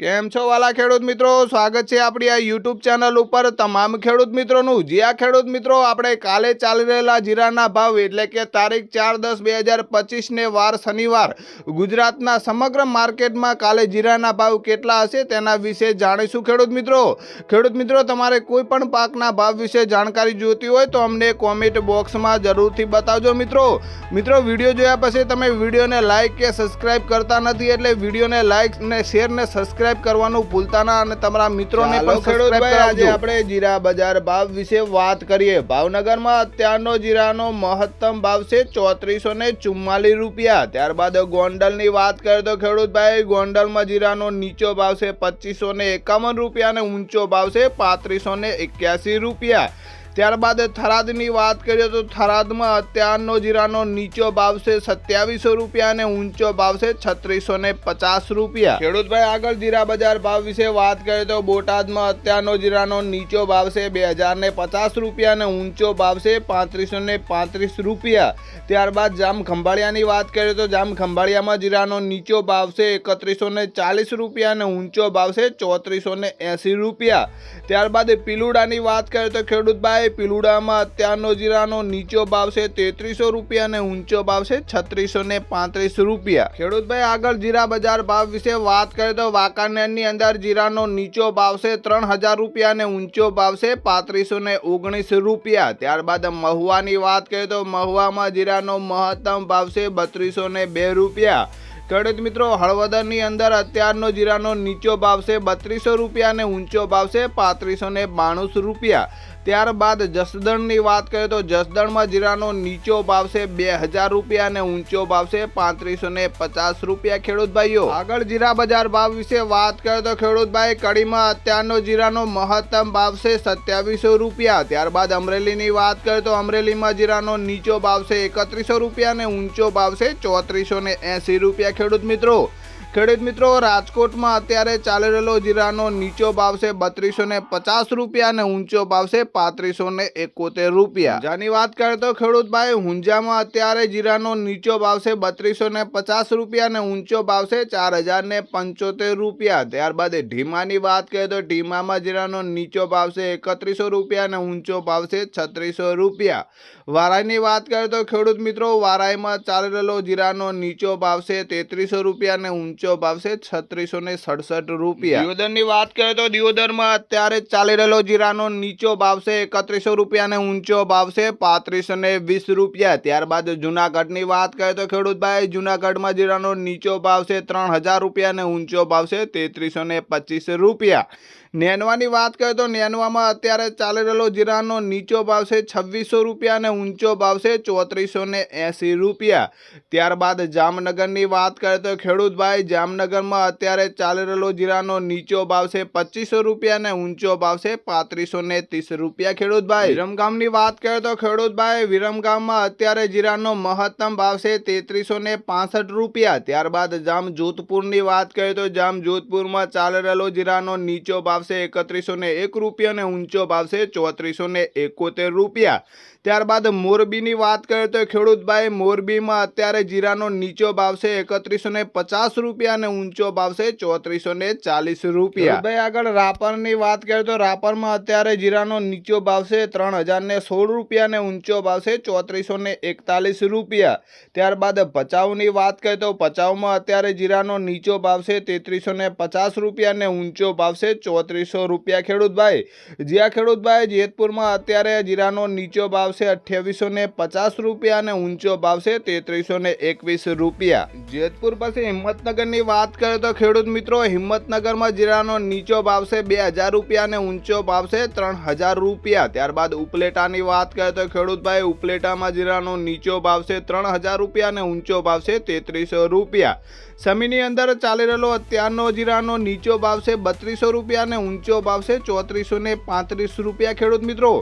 કેમ છો વાલા ખેડૂત મિત્રો? સ્વાગત છે આપણી આ યુટ્યુબ ચેનલ ઉપર તમામ ખેડૂત મિત્રોનું. જે આ ખેડૂત મિત્રો, આપણે કાલે ચાલી રહેલા જીરાના ભાવ એટલે કે તારીખ ચાર દસ બે હજાર પચીસને વાર શનિવાર ગુજરાતના સમગ્ર માર્કેટમાં કાલે જીરાના ભાવ કેટલા હશે તેના વિશે જાણીશું ખેડૂત મિત્રો. ખેડૂત મિત્રો, તમારે કોઈ પણ પાકના ભાવ વિશે જાણકારી જોઈતી હોય તો અમને કોમેન્ટ બોક્સમાં જરૂરથી બતાવજો મિત્રો. મિત્રો, વીડિયો જોયા પછી તમે વિડીયોને લાઇક કે સબસ્ક્રાઇબ કરતા નથી એટલે વિડીયોને લાઇક ને શેર ને સબસ્ક્રાઇબ કરવાનું ભૂલતા ના અને તમારા મિત્રોને પણ સબસ્ક્રાઇબ કરાવજો. આજે આપણે જીરા બજાર ભાવ વિશે વાત કરીએ. ભાવનગરમાં અત્યારનો જીરાનો મહત્તમ ભાવ છે ચોત્રીસો ને ચુમ્માલીસ રૂપિયા. ત્યારબાદ ગોંડલની વાત કરીએ તો ખેડૂતભાઈ ગોંડલમાં જીરાનો નીચો ભાવ છે પચીસો ને એકાવન રૂપિયા અને ઊંચો ભાવ છે પાંત્રીસો ને એક્યાસી રૂપિયા. ત્યારબાદ થરાદની વાત કરીએ તો થરાદમાં અત્યારનો જીરાનો નીચો ભાવ છે સત્યાવીસો રૂપિયા અને ઊંચો ભાવ છે છત્રીસો ને પચાસ રૂપિયા. ખેડૂતભાઈ, આગળ જીરા બજાર ભાવ વિશે વાત કરીએ તો બોટાદમાં અત્યારનો જીરાનો નીચો ભાવ છે બે હજાર ને પચાસ રૂપિયા અને ઊંચો ભાવ છે પાંત્રીસો ને પાંત્રીસ રૂપિયા. ત્યારબાદ જામ ખંભાળિયાની વાત કરીએ તો જામ ખંભાળિયામાં જીરાનો નીચો ભાવ છે એકત્રીસો ને ચાલીસ રૂપિયા અને ઊંચો ભાવ છે ચોત્રીસો ને એંસી રૂપિયા. ત્યારબાદ પીલુડાની વાત કરીએ તો ખેડૂતભાઈ પીલુડામાં અત્યારનો જીરાનો નીચો ભાવ છે તેત્રીસો રૂપિયા અને ઊંચો ભાવ છે છત્રીસો ને પાંત્રીસ રૂપિયા. ખેડૂતભાઈ, આગળ જીરા બજાર ભાવ વિશે વાત કરીએ તો વાંકાનેરની અંદર જીરાનો નીચો ભાવ છે ત્રણ હજાર રૂપિયા અને ઊંચો ભાવ છે પાંત્રીસો ને ઓગણીસ રૂપિયા. ત્યારબાદ મહુવાની વાત કરીએ તો મહુવામાં જીરાનો મહત્તમ ભાવ છે બત્રીસો ને બે રૂપિયા. ખેડૂત મિત્રો, હળવદરની અંદર અત્યારનો જીરાનો નીચો ભાવ છે બત્રીસો રૂપિયા અને ઊંચો ભાવ છે પાંત્રીસો ને બાણું રૂપિયા. ત્યારબાદ જસદણની વાત કરીએ તો જસદણમાં જીરાનો નીચો ભાવ છે બે હજાર રૂપિયા અને ઊંચો ભાવ છે પાંત્રીસો ને પચાસ રૂપિયા. ખેડૂત ભાઈઓ, આગળ જીરા બજાર ભાવ વિશે વાત કરીએ તો ખેડૂત ભાઈ, કડીમાં અત્યારનો જીરાનો મહત્તમ ભાવ છે સત્યાવીસો રૂપિયા. ત્યારબાદ અમરેલીની વાત કરીએ તો અમરેલીમાં જીરાનો નીચો ભાવ છે એકત્રીસો રૂપિયા અને ઊંચો ભાવ છે ચોત્રીસો ને એંસી રૂપિયા. ખેડૂત મિત્રો ખેડૂત મિત્રો, રાજકોટમાં અત્યારે ચાલી રહેલો જીરાનો નીચો ભાવ છે બત્રીસો ને પચાસ રૂપિયા અને ઊંચો ભાવ છે પાંત્રીસો ને એકોતેર રૂપિયા. જાની વાત કરીએ તો ખેડૂત ભાઈ હુંજામાં અત્યારે જીરાનો નીચો ભાવ છે બત્રીસો ને પચાસ રૂપિયા અને ઊંચો ભાવ છે ચાર હજાર ને પંચોતેર રૂપિયા. ત્યારબાદ ઢીમાની વાત કરીએ તો ઢીમામાં જીરાનો નીચો ભાવ છે એકત્રીસો રૂપિયા અને ઊંચો ભાવ છે છત્રીસો રૂપિયા. વારાઈની વાત કરીએ તો ખેડૂત મિત્રો, વારાઈમાં ચાલી રહેલો જીરાનો નીચો ભાવ છે તેત્રીસો રૂપિયા અને ઊંચો ભાવ આવશે છત્રીસો ને સડસઠ રૂપિયા. દિયોદરની વાત કરીએ તો દિયોદરમાં અત્યારે ચાલી રહેલો જીરાનો નીચો ભાવ છે એકત્રીસો રૂપિયા અને ઊંચો ભાવ છે પાંત્રીસો ને વીસ રૂપિયા. ત્યારબાદ જુનાગઢની વાત કરીએ તો ખેડૂતભાઈ, જુનાગઢમાં જીરાનો નીચો ભાવ છે ત્રણ હજાર રૂપિયા અને ઊંચો ભાવ છે તેત્રીસો ને પચીસ રૂપિયા. નેનવાની વાત કરીએ તો નેનવામાં અત્યારે ચાલી રહેલો જીરાનો નીચો ભાવ છે છવ્વીસો રૂપિયા અને ઊંચો ભાવ છે ચોત્રીસો ને એંસી રૂપિયા. ત્યારબાદ જામનગરની વાત કરીએ તો ખેડૂતભાઈ, જામનગરમાં અત્યારે ચાલી રહેલો જીરાનો નીચો ભાવ છે પચીસો રૂપિયા અને ઊંચો ભાવ છે પાંત્રીસો ને ત્રીસ રૂપિયા. ખેડૂતભાઈ, વિરમગામની વાત કરીએ તો ખેડૂતભાઈ, વિરમગામમાં અત્યારે જીરાનો મહત્તમ ભાવ છે તેત્રીસો ને પાસઠ રૂપિયા. ત્યારબાદ જામ જોધપુરની વાત કરીએ તો જામ જોધપુરમાં ચાલી રહેલો જીરાનો નીચો ભાવ છે એકત્રીસો ને એક રૂપિયા અને ઊંચો ભાવ ચોત્રીસો ને એકોતેર રૂપિયા. ત્યારબાદ મોરબીની વાત કરીએ તો ખેડૂતભાઈ, મોરબીમાં અત્યારે જીરાનો નીચો ભાવ છે એકત્રીસો ને પચાસ રૂપિયા અને ઊંચો ભાવ ચોત્રીસો ને ચાલીસ રૂપિયા. ભાઈ આગળ રાપરની વાત કરીએ તો રાપરમાં અત્યારે જીરાનો નીચો ભાવ ત્રણ હજાર ને સોળ રૂપિયા અને ઊંચો ભાવ છે ચોત્રીસો ને એકતાલીસ રૂપિયા. ત્યારબાદ ભચાઉની વાત કરીએ તો ભચાઉમાં અત્યારે જીરાનો નીચો ભાવ છે તેત્રીસો ને પચાસ રૂપિયા અને ઊંચો ભાવ છે ચોત્રીસો રૂપિયા ખેડૂતભાઈ જ્યાં ખેડૂતભાઈ જેતપુરમાં અત્યારે જીરાનો નીચો ભાવ છે અઠ્યાવીસો ને પચાસ રૂપિયા અને ઊંચો ભાવ છે તેત્રીસો ને એકવીસ રૂપિયા. જેતપુર પાસે હિંમતનગરની વાત કરીએ તો ખેડૂત મિત્રો, હિંમતનગરમાં જીરાનો નીચો ભાવ છે બે હજાર રૂપિયા અને ઊંચો ભાવ છે ત્રણ હજાર રૂપિયા. ત્યારબાદ ઉપલેટાની વાત કરીએ તો ખેડૂતભાઈ ઉપલેટામાં જીરાનો નીચો ભાવ છે ત્રણ હજાર રૂપિયા અને ઊંચો ભાવ છે તેત્રીસો રૂપિયા. સમીની અંદર ચાલી રહેલો અત્યારનો જીરાનો નીચો ભાવ છે બત્રીસો રૂપિયા અને ઊંચો ભાવ છે ચોત્રીસો ને પાંત્રીસ રૂપિયા ખેડૂત મિત્રો.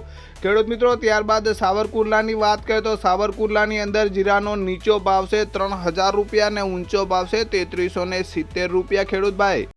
ખેડૂત મિત્રો, ત્યારબાદ સાવરકુંડલાની વાત કરીએ તો સાવરકુંડલાની અંદર જીરાનો નીચો ભાવ છે ત્રણ હજાર રૂપિયા અને ઊંચો ભાવ છે તેત્રીસો સિત્તેર રૂપિયા ખેડૂતભાઈ